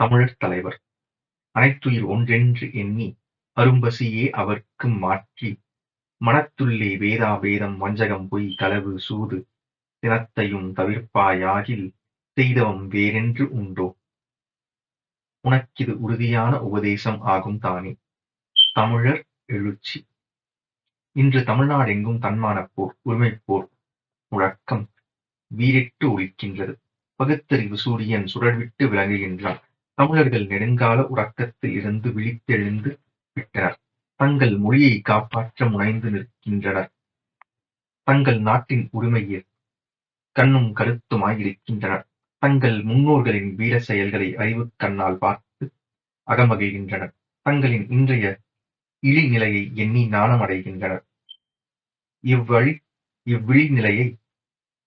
தமிழர் தலைவர். அனைத்துயிர் ஒன்றென்று எண்ணி அரும்பசியே அவர்க்கு மாற்றி மனத்துள்ளே வேதா வேதம் வஞ்சகம் பொய் களவு சூது தினத்தையும் தவிர்ப்பாயாகில் செய்தவம் வேறென்று உண்டோ? உனக்கிது உறுதியான உபதேசம் ஆகும் தானே? தமிழர் எழுச்சி. இன்று தமிழ்நாடெங்கும் தன்மானப் போர் உரிமைப் போர் முழக்கம் வீரிட்டு ஒழிக்கின்றது. பகுத்தறிவு சூரியன் சுடர்விட்டு விளங்குகின்றான் தமிழர்கள் நெடுங்கால உறக்கத்தில் இருந்து விழித்தெழுந்து விட்டனர். தங்கள் மொழியை காப்பாற்ற முனைந்து நிற்கின்றனர். தங்கள் நாட்டின் உரிமையில் கண்ணும் கருத்துமாய் இருக்கின்றனர் தங்கள் முன்னோர்களின் வீர செயல்களை அறிவு கண்ணால் பார்த்து அகமகிழ்கின்றனர். தங்களின் இன்றைய இழிநிலையை எண்ணி நாணமடைகின்றனர் இவ்வழி இவ்விழிநிலையை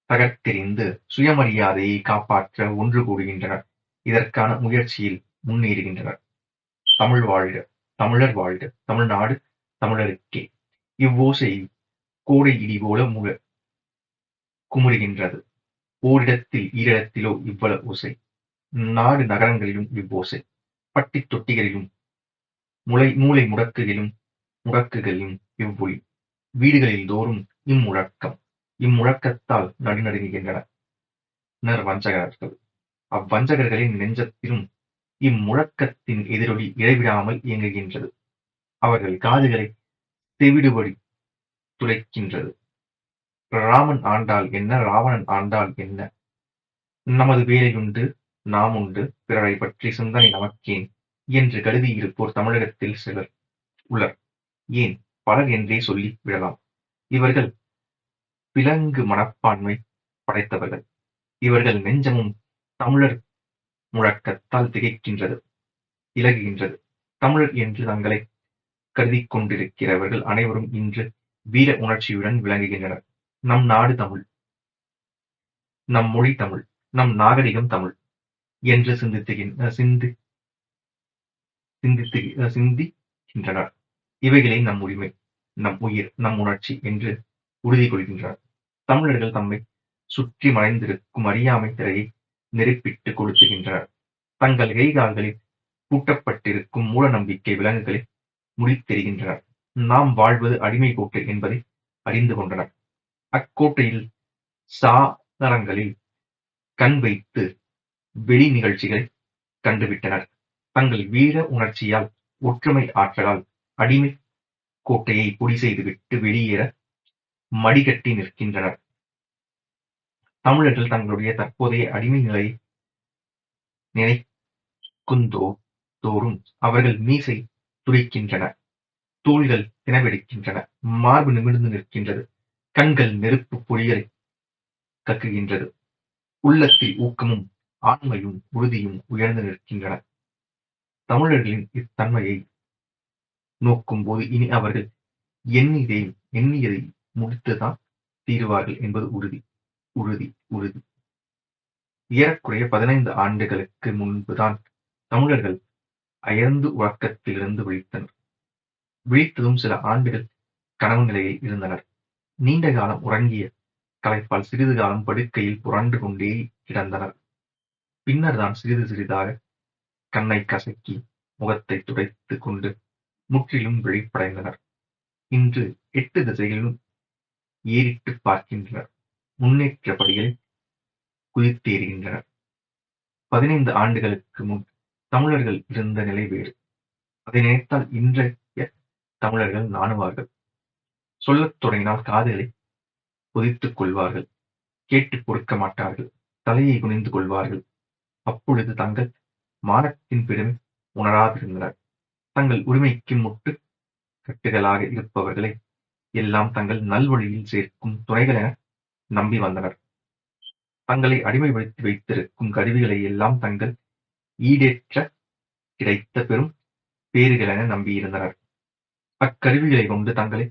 தகர்த்தெறிந்து சுயமரியாதையை காப்பாற்ற ஒன்று கூடுகின்றனர். இதற்கான முயற்சியில் முன்னேறுகின்றனர். தமிழ் வாழ்க தமிழர் வாழ்க தமிழ்நாடு தமிழருக்கே. இவ்வோசை கோடை இடி போல முழ குமுறுகின்றது. ஓரிடத்தில் ஈரிடத்திலோ இவ்வள ஓசை. நாடு நகரங்களிலும் இவ்வோசை. பட்டித் தொட்டிகளிலும் முளை மூளை முடக்குகளிலும் முடக்குகளிலும் இவ்வொலி வீடுகளில் தோறும் இம்முழக்கம். இம்முழக்கத்தால் நடுநடுங்குகின்றனர் வஞ்சகர்கள். அவ்வஞ்சகர்களின் நெஞ்சத்திலும் இம்முழக்கத்தின் எதிரொலி இடைவிடாமல் இயங்குகின்றது. அவர்கள் காதுகளை செவிடுபடி துளைக்கின்றது. ராமன் ஆண்டால் என்ன? ராவணன் ஆண்டால் என்ன? நமது வேலையுண்டு நாம் உண்டு பிறரை பற்றி சிந்தனை நமக்கேன் என்று கருதி இருப்போர் தமிழகத்தில் சிலர் உள்ளர். ஏன்? பலர் என்றே சொல்லி விடலாம். இவர்கள் விலங்கு மனப்பான்மை படைத்தவர்கள். இவர்கள் நெஞ்சமும் தமிழர் முழக்கத்தால் திகைக்கின்றது இலகுகின்றது. தமிழர் என்று தங்களை கருதி கொண்டிருக்கிறவர்கள் அனைவரும் இன்று வீர உணர்ச்சியுடன் விளங்குகின்றனர். நம் நாடு தமிழ் நம் மொழி தமிழ் நம் நாகரிகம் தமிழ் என்று சிந்தித்துகின்ற சிந்தி சிந்தித்து சிந்திக்கின்றனர். இவைகளே நம் உரிமை நம் உயிர் நம் உணர்ச்சி என்று உறுதி கொள்கின்றனர். தமிழர்கள் தம்மை சுற்றி மறைந்திருக்கும் அறியாமை திரையை நெருப்பிட்டு கொளுத்துகின்றனர். தங்கள் கைகால்களில் பூட்டப்பட்டிருக்கும் மூட நம்பிக்கை விலங்குகளை முடித்தெறிகின்றனர் நாம் வாழ்வது அடிமை கோட்டு என்பதை அறிந்து கொண்டனர். அக்கோட்டையில் சாகரங்களில் கண் வைத்து வெளி நிகழ்ச்சிகளை கண்டுவிட்டனர். தங்கள் வீர உணர்ச்சியால் ஒற்றுமை ஆற்றலால் அடிமை கோட்டையை பொடி செய்துவிட்டு வெளியேற மடிகட்டி நிற்கின்றனர். தமிழர்கள் தங்களுடைய தற்போதைய அடிமை நிலை நினைக்குந்தோ தோறும் அவர்கள் மீசை துடிக்கின்றன தோள்கள் தினவெடுக்கின்றன மார்பு நிமிர்ந்து நிற்கின்றது கண்கள் நெருப்பு பொழிகளை கக்குகின்றது உள்ளத்தில் ஊக்கமும் ஆண்மையும் உறுதியும் உயர்ந்து நிற்கின்றன. தமிழர்களின் இத்தன்மையை நோக்கும்போது இனி அவர்கள் எண்ணியதை எண்ணியதை முடித்துதான் தீருவார்கள் என்பது உறுதி. உறுதி உறுதி. ஏறக்குறைய பதினைந்து ஆண்டுகளுக்கு முன்புதான் தமிழர்கள் அயர்ந்து உறக்கத்திலிருந்து விழித்தனர். விழித்ததும் சில ஆண்டுகள் கனவு நிலையில் இருந்தனர். நீண்ட காலம் உறங்கிய களைப்பால் சிறிது காலம் படுக்கையில் புரண்டு கொண்டே கிடந்தனர். பின்னர் தான் சிறிது சிறிதாக கண்ணை கசக்கி முகத்தை துடைத்துக் கொண்டு முற்றிலும் விழிப்படைந்தனர். இன்று எட்டு திசைகளிலும் ஏறிட்டு பார்க்கின்றனர். முன்னேற்ற குதித்தேறுகின்றனர் பதினைந்து ஆண்டுகளுக்கு முன் தமிழர்கள் இருந்த நிலை வேறு. அதை நினைத்தால் இன்றைய தமிழர்கள் நாணுவார்கள். சொல்லத் தொடங்கினால் காதுகளை கொதித்துக் கொள்வார்கள். கேட்டு பொறுக்க மாட்டார்கள். தலையை குனிந்து கொள்வார்கள். அப்பொழுது தங்கள் மானத்தின் பெருமை உணராதிருந்தனர். தங்கள் உரிமைக்கு முட்டு கட்டுகளாக இருப்பவர்களை எல்லாம் தங்கள் நல்வழியில் சேர்க்கும் துணைகள் என நம்பி வந்தனர். தங்களை அடிமைப்படுத்தி வைத்திருக்கும் கருவிகளை எல்லாம் தங்கள் ஈடேற்ற கிடைத்த பெரும் பேறுகள் என நம்பியிருந்தனர் அக்கருவிகளை கொண்டு தங்களை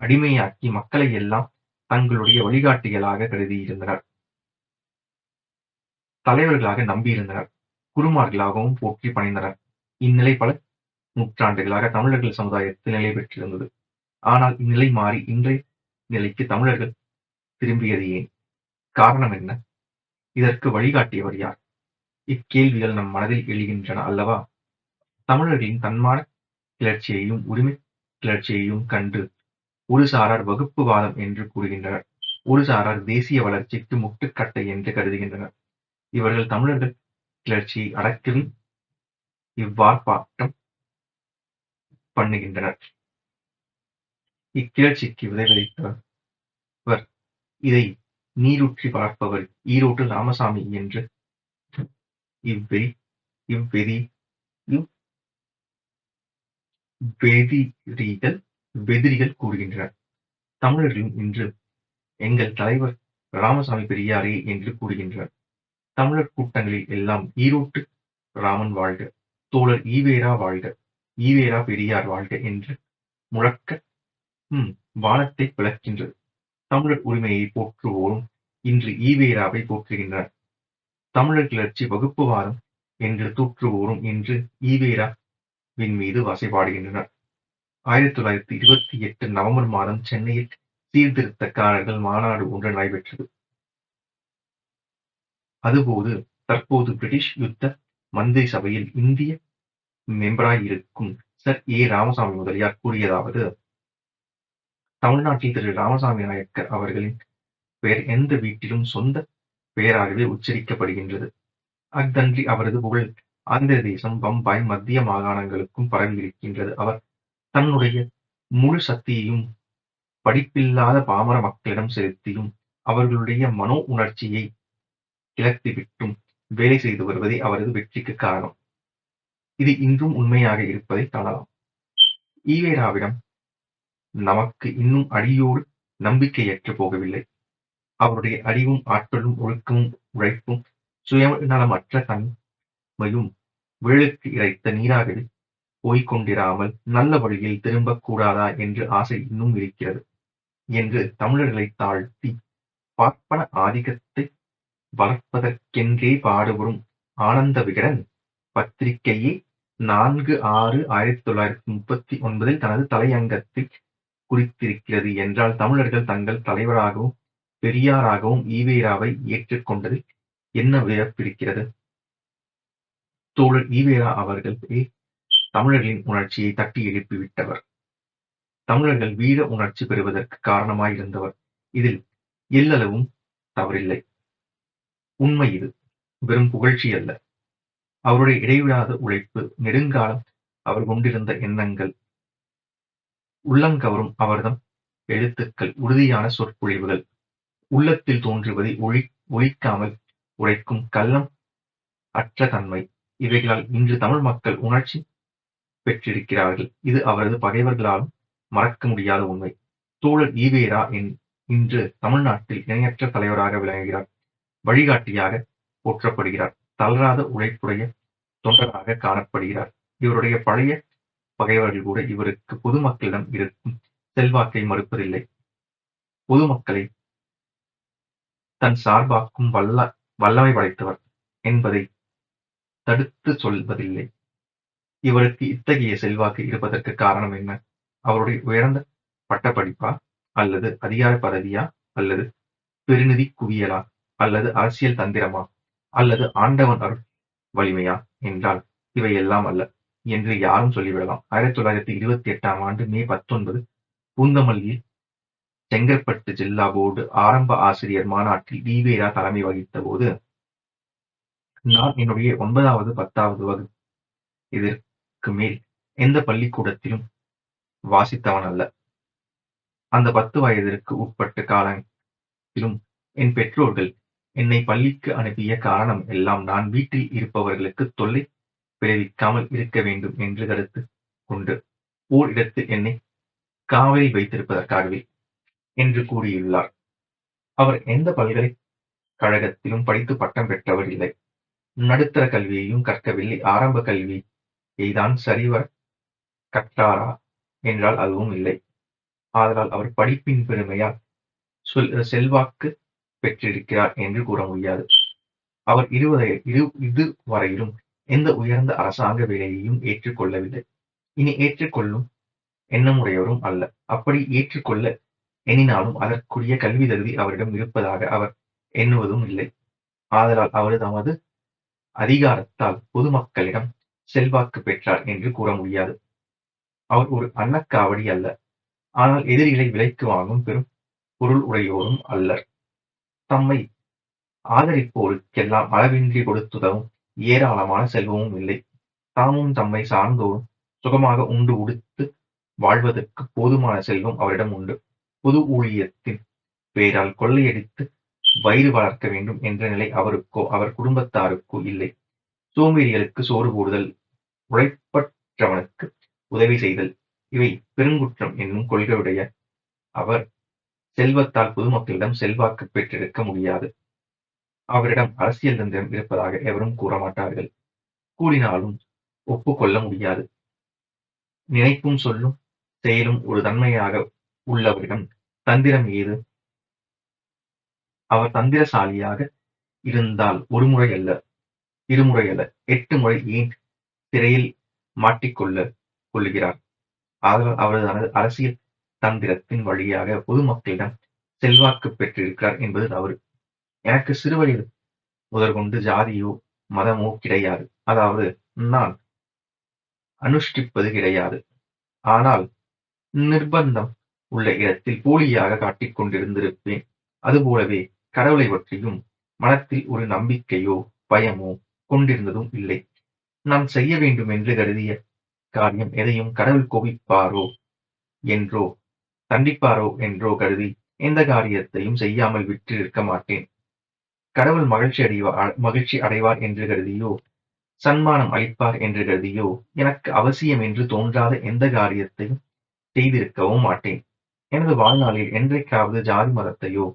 அடிமையாக்கி மக்களை எல்லாம் தங்களுடைய வழிகாட்டிகளாக கருதியிருந்தனர் தலைவர்களாக நம்பியிருந்தனர் குருமார்களாகவும் போற்றி பணிந்தனர். இந்நிலை பல நூற்றாண்டுகளாக தமிழர்கள் சமுதாயத்தில் நிலை பெற்றிருந்தது ஆனால் இந்நிலை மாறி இன்றைய நிலைக்கு தமிழர்கள் திரும்பியது ஏன் காரணம் என்ன இதற்கு வழிகாட்டியவர் யார் இக்கேள்விகள் நம் மனதில் எழுகின்றன அல்லவா? தமிழரின் தன்மான கிளர்ச்சியையும் உரிமை கிளர்ச்சியையும் கண்டு ஒரு சாரார் வகுப்புவாதம் என்று கூறுகின்றனர். ஒரு சாரார் தேசிய வளர்ச்சிக்கு முட்டுக்கட்டை என்று கருதுகின்றனர். இவர்கள் தமிழர்கள் கிளர்ச்சியை அடக்கவே இவ்வார்ப்பாட்டம் பண்ணுகின்றனர். இக்கிளர்ச்சிக்கு விதை விதைத்தவர், இதை நீரூற்றிப் பார்ப்பவர் ஈரோட்டு ராமசாமி என்று இவ்வெறி இவ்வெறி இவ்வெதிரிகள் கூறுகின்றனர். தமிழர்களும் இன்று எங்கள் தலைவர் ராமசாமி பெரியாரே என்று கூறுகின்றனர். தமிழர் கூட்டங்களில் எல்லாம் ஈரோட்டு ராமன் வாழ்க! தோழர் ஈ.வே.ரா வாழ்க! ஈ.வே.ரா பெரியார் வாழ்க! என்ற முழக்கம் வானத்தை பிளக்கின்றது. தமிழர் உரிமையை போற்றுவோரும் இன்று ஈவேராவை போற்றுகின்றனர். தமிழர் கிளர்ச்சி வகுப்புவாதம் என்று தூற்றுவோரும் இன்று ஈ.வே.ரா.வின் மீது வசைபாடுகின்றனர். தொள்ளாயிரத்தி இருபத்தி எட்டு நவம்பர் மாதம் சென்னையில் சீர்திருத்தக்காரர்கள் மாநாடு ஒன்று நடைபெற்றது. அதுபோது தற்போது பிரிட்டிஷ் யுத்த மந்திரி சபையில் இந்திய மெம்பராயிருக்கும் சர் ஏ. ராமசாமி முதலியார் கூறியதாவது தமிழ்நாட்டில் திரு ராமசாமி நாயக்கர் அவர்களின் பெயர் எந்த வீட்டிலும் சொந்த பெயராகவே உச்சரிக்கப்படுகின்றது. அஃதன்றி அவரது புகழ் ஆந்திர தேசம், பம்பாய், மத்திய மாகாணங்களுக்கும் பரவியிருக்கின்றது. அவர் தன்னுடைய முழு சக்தியையும் படிப்பில்லாத பாமர மக்களிடம் செலுத்தியும், அவர்களுடைய மனோ உணர்ச்சியை கிளர்த்திவிட்டும் வேலை செய்து வருவதே அவரது வெற்றிக்கு காரணம். இது இன்றும் உண்மையாக இருப்பதை காணலாம். ஈ.வே.ராவிடம் நமக்கு இன்னும் அடியோடு நம்பிக்கையற்று போகவில்லை. அவருடைய அறிவும், ஆற்றலும், ஒழுக்கமும், உழைப்பும், சுயநலமற்ற தன்மையும் விழலுக்கு இறைத்த நீராகவே போய்கொண்டிராமல் நல்ல வழியில் திரும்பக் கூடாதா என்ற ஆசை இன்னும் இருக்கிறது என்று தமிழர்களை தாழ்த்தி, பார்ப்பன ஆதிக்கத்தை வளர்ப்பதற்கென்றே பாடுபடும் ஆனந்த விகடன் பத்திரிகையே நான்கு ஆறு ஆயிரத்தி தொள்ளாயிரத்தி முப்பத்தி ஒன்பதில் தனது தலையங்கத்தில் குறித்திருக்கிறது என்றால் தமிழர்கள் தங்கள் தலைவராகவும் பெரியாராகவும் ஈ.வே.ராவை ஏற்றுக் கொண்டதில் என்ன வியப்பிருக்கிறது? தோழர் ஈ.வே.ரா அவர்களே தமிழர்களின் உணர்ச்சியை தட்டி எழுப்பிவிட்டவர். தமிழர்கள் வீர உணர்ச்சி பெறுவதற்கு காரணமாயிருந்தவர். இதில் எல்லளவும் தவறில்லை. உண்மை இது. வெறும் புகழ்ச்சி அல்ல அவருடைய இடைவிடாத உழைப்பு, நெடுங்காலம் அவர் கொண்டிருந்த எண்ணங்கள், உள்ளங்கவரும் அவர்தம் எழுத்துக்கள், உறுதியான சொற்பொழிவுகள், உள்ளத்தில் தோன்றுவதை ஒழி ஒழிக்காமல் உழைக்கும் கள்ளம் அற்ற தன்மை இவைகளால் இன்று தமிழ் மக்கள் உணர்ச்சி பெற்றிருக்கிறார்கள். இது அவரது பகைவர்களாலும் மறக்க முடியாத உண்மை. தோழர் ஈ.வே.ரா இன்று தமிழ்நாட்டில் இணையற்ற தலைவராக விளங்குகிறார். வழிகாட்டியாக போற்றப்படுகிறார். தளராத உழைப்புடைய தொண்டராக காணப்படுகிறார். இவருடைய பழைய பகைவர்கள் கூட இவருக்கு பொதுமக்களிடம் இருக்கும் செல்வாக்கை மறுப்பதில்லை. பொதுமக்களை தன் சார்பாக்கும் வல்ல வல்லமை படைத்தவர் என்பதை தடுத்துச் சொல்வதில்லை. இவருக்கு இத்தகைய செல்வாக்கு இருப்பதற்கு காரணம் என்ன? அவருடைய உயர்ந்த பட்டப்படிப்பா? அல்லது அதிகார பதவியா? அல்லது பெருநிதி குவியலா? அல்லது அரசியல் தந்திரமா? அல்லது ஆண்டவன் அருள் வலிமையா? என்றால் இவையெல்லாம் அல்ல என்று யாரும் சொல்லிவிடலாம். ஆயிரத்தி தொள்ளாயிரத்தி இருபத்தி எட்டாம் ஆண்டு மே பத்தொன்பது பூந்தமல்லியில் செங்கற்பட்டு ஜில்லா போர்டு ஆரம்ப ஆசிரியர் மாநாட்டில் டிவேரா தலைமை வகித்த போது நான் என்னுடைய ஒன்பதாவது, பத்தாவது வகுப்பு இதற்கு மேல் எந்த பள்ளிக்கூடத்திலும் வாசித்தவன் அல்ல அந்த பத்து வயதிற்கு உட்பட்ட காலத்திலும் என் பெற்றோர்கள் என்னை பள்ளிக்கு அனுப்பிய காரணம் எல்லாம் நான் வீட்டில் இருப்பவர்களுக்கு தொல்லை விளைவிக்காமல் இருக்க வேண்டும் என்று கருத்து கொண்டு ஓர் இடத்து என்னை காவலில் வைத்திருப்பதற்காகவே என்று கூறியுள்ளார். அவர் எந்த பல்கலைக்கழகத்திலும் கழகத்திலும் பட்டம் பெற்றவர் இல்லை. நடுத்தர கல்வியையும் கற்கவில்லை. ஆரம்ப கல்வியை தான் சரிவர கற்றாரா என்றால் அதுவும் இல்லை. ஆதலால் அவர் படிப்பின் பெருமையால் சொல் செல்வாக்கு பெற்றிருக்கிறார் என்று கூற முடியாது. அவர் இதுவரையிலும் எந்த உயர்ந்த அரசாங்க வேலையையும் ஏற்றுக்கொள்ளவில்லை இனி ஏற்றுக்கொள்ளும் எண்ணமுடையவரும் அல்ல. அப்படி ஏற்றுக்கொள்ள எண்ணினாலும் அதற்குரிய கல்வி தகுதி அவரிடம் இருப்பதாக அவர் எண்ணுவதும் இல்லை. ஆதலால் அவர் தமது அதிகாரத்தால் பொதுமக்களிடம் செல்வாக்கு பெற்றார் என்று கூற முடியாது. அவர் ஒரு அன்னக்காவடி அல்ல. ஆனால் எதிரிகளை விலைக்கு வாங்கும் பெரும் பொருள் உடையோரும் அல்லர். தம்மை ஆதரிப்போருக்கெல்லாம் அளவின்றி கொடுத்துதவும் ஏராளமான செல்வமும் இல்லை. தாமும் தம்மை சார்ந்தோரும் சுகமாக உண்டு உடுத்து வாழ்வதற்குப் போதுமான செல்வம் அவரிடம் உண்டு. பொது ஊழியத்தின் பேரால் கொள்ளையடித்து வயிறு வளர்க்க வேண்டும் என்ற நிலை அவருக்கோ அவர் குடும்பத்தாருக்கோ இல்லை. சோம்பேறிகளுக்கு சோறு போடுதல், உழைப்பற்றவனுக்கு உதவி செய்தல் இவை பெருங்குற்றம் என்னும் கொள்கையுடைய அவர் செல்வத்தால் பொதுமக்களிடம் செல்வாக்குப் பெற்றிருக்க முடியாது. அவரிடம் அரசியல் தந்திரம் இருப்பதாக எவரும் கூறமாட்டார்கள். கூறினாலும் ஒப்புக் கொள்ள முடியாது. நினைப்பும் சொல்லும் செயலும் ஒரு தன்மையாக உள்ளவரிடம் தந்திரம் ஏது? அவர் தந்திரசாலியாக இருந்தால் ஒரு முறை அல்ல, இருமுறை அல்ல, எட்டு முறை ஏன் திரையில் மாட்டிக்கொள்ள கொள்ளுகிறார். ஆதலால் அவரது அரசியல் தந்திரத்தின் வழியாக பொதுமக்களிடம் செல்வாக்கு பெற்றிருக்கிறார் என்பது தவறு. எனக்கு சிறுவயது முதற்கொண்டு ஜாதியோ மதமோ கிடையாது. அதாவது நான் அனுஷ்டிப்பது கிடையாது. ஆனால் நிர்பந்தம் உள்ள இடத்தில் போலியாக காட்டிக் கொண்டிருந்திருப்பேன். அதுபோலவே கடவுளை பற்றியும் மனத்தில் ஒரு நம்பிக்கையோ பயமோ கொண்டிருந்ததும் இல்லை. நான் செய்ய வேண்டும் என்று கருதிய காரியம் எதையும் கடவுள் கோபிப்பாரோ என்றோ தண்டிப்பாரோ என்றோ கருதி எந்த காரியத்தையும் செய்யாமல் விட்டிருக்க மாட்டேன். கடவுள் மகிழ்ச்சி அடைவார் மகிழ்ச்சி அடைவார் என்று கருதியோ சன்மானம் அளிப்பார் என்று கருதியோ எனக்கு அவசியம் என்று தோன்றாத எந்த காரியத்தையும் செய்திருக்கவும் மாட்டேன். எனது வாழ்நாளில் என்றைக்காவது ஜாதி மதத்தையோ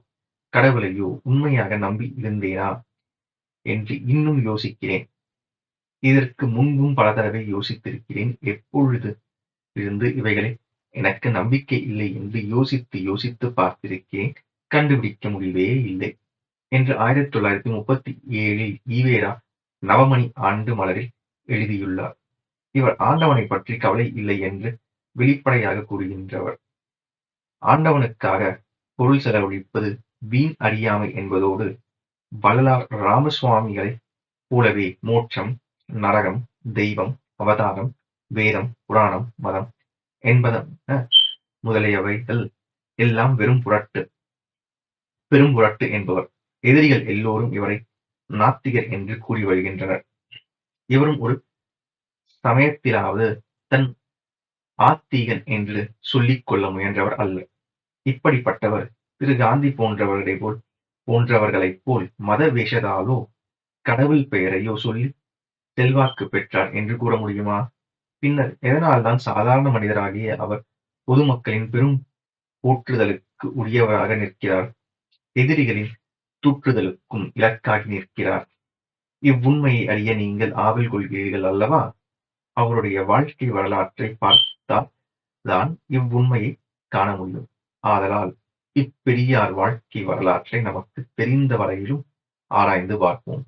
கடவுளையோ உண்மையாக நம்பி இருந்தேனா என்று இன்னும் யோசிக்கிறேன். இதற்கு முன்பும் பலதடவை யோசித்திருக்கிறேன். எப்பொழுது இருந்து இவைகளை எனக்கு நம்பிக்கை இல்லை என்று யோசித்து யோசித்து பார்த்திருக்கிறேன். கண்டுபிடிக்க முடியவே இல்லை. என்று ஆயிரத்தி தொள்ளாயிரத்தி முப்பத்தி ஏழில் ஈவேரா நவமணி ஆண்டு மலரில் எழுதியுள்ளார். இவர் ஆண்டவனைப் பற்றி கவலை இல்லை என்று வெளிப்படையாகக் கூறுகின்றவர். ஆண்டவனுக்காக பொருள் செலவழிப்பது வீண் அறியாமை என்பதோடு வள்ளலார் ராமசுவாமிகளைப் போலவே மோட்சம், நரகம், தெய்வம், அவதாரம், வேதம், புராணம், மதம் என்பதன முதலியவைகள் எல்லாம் வெறும் புரட்டு, பெரும் புரட்டு என்பவர். எதிரிகள் எல்லோரும் இவரை நாத்திகர் என்று கூறி வருகின்றனர். இவரும் ஒரு சமயத்திலாவது தன் ஆத்திகன் என்று சொல்லிக் கொள்ள முயன்றவர் அல்ல இப்படிப்பட்டவர் திரு காந்தி போன்றவர்களை போல் போன்றவர்களைப் போல் மத வேஷதாலோ கடவுள் பெயரையோ சொல்லி செல்வாக்கு பெற்றார் என்று கூற முடியுமா? பின்னர் எதனால்தான் சாதாரண மனிதராகிய அவர் பொதுமக்களின் பெரும் போற்றுதலுக்கு உரியவராக நிற்கிறார்? எதிரிகளின் தூற்றுதலுக்கும் இலக்காகி நிற்கிறார். இவ்வுண்மையை அறிய நீங்கள் ஆவல் கொள்கிறீர்கள் அல்லவா? அவருடைய வாழ்க்கை வரலாற்றை பார்த்தால் தான் இவ்வுண்மையை காண முடியும். ஆதலால் இப்பெரியார் வாழ்க்கை வரலாற்றை நமக்கு தெரிந்த வரையிலும் ஆராய்ந்து பார்ப்போம்.